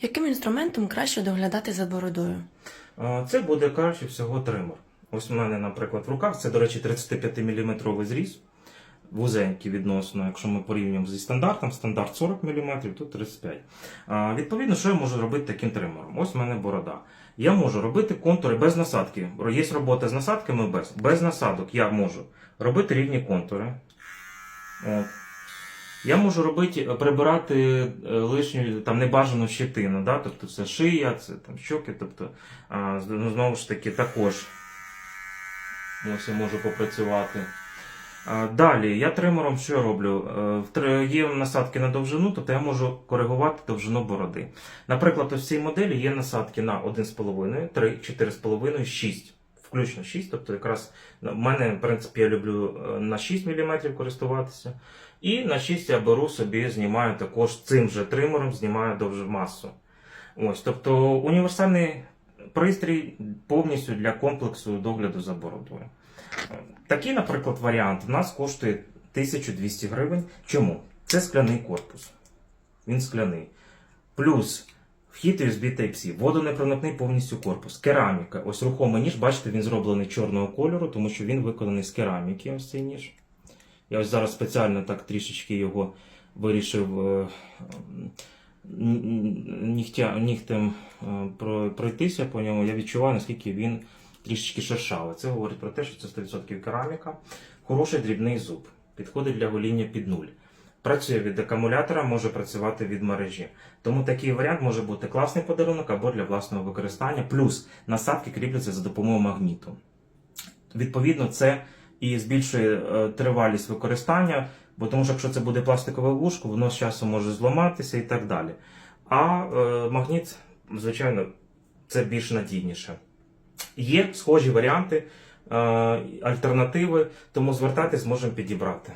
Яким інструментом краще доглядати за бородою? Це буде краще всього тример. Ось у мене, наприклад, в руках це, до речі, 35 мм зріз, вузенький відносно, якщо ми порівнюємо зі стандартом, стандарт 40 мм, тут 35 а, Відповідно, що я можу робити таким тримером? Ось у мене борода. Я можу робити контури без насадки. Є робота з насадками без. Без насадок я можу робити рівні контури. От. Я можу робити, прибирати е, лишню там небажану щетину, да? тобто це шия, це там щоки, тобто а, ну, знову ж таки також ось я можу попрацювати. Далі, я тримером що роблю? Е, Є насадки на довжину, тобто я можу коригувати довжину бороди. Наприклад, в цій моделі є насадки на 1,5, 3, 4,5, 6. Включно 6, тобто якраз в мене, в принципі, я люблю е, на 6 мм користуватися. І на 6 я беру собі, знімаю також цим же тримером, знімаю довжу масу. Ось, тобто універсальний пристрій повністю для комплексу догляду за бородою. Такий, наприклад, варіант у нас коштує 1200 гривень. Чому? Це скляний корпус. Він скляний. Плюс вхід USB Type-C, водонепроникний повністю корпус, кераміка. Ось рухомий ніж, бачите, він зроблений чорного кольору, тому що він виконаний з кераміки. Ось цей ніж. Я ось зараз спеціально так трішечки його вирішив е, нігтем е, пройтися по ньому. Я відчуваю, наскільки він трішечки шершавий. Це говорить про те, що це 100% кераміка. Хороший дрібний зуб. Підходить для гоління під нуль. Працює від акумулятора, може працювати від мережі. Тому такий варіант може бути класний подарунок або для власного використання. Плюс насадки кріпляться за допомогою магніту. Відповідно, це і збільшує е, тривалість використання, бо тому що якщо це буде пластикове вушко, воно з часом може зламатися і так далі. А е, магніт, звичайно, це більш надійніше. Є схожі варіанти, е, альтернативи, тому звертатись можемо підібрати.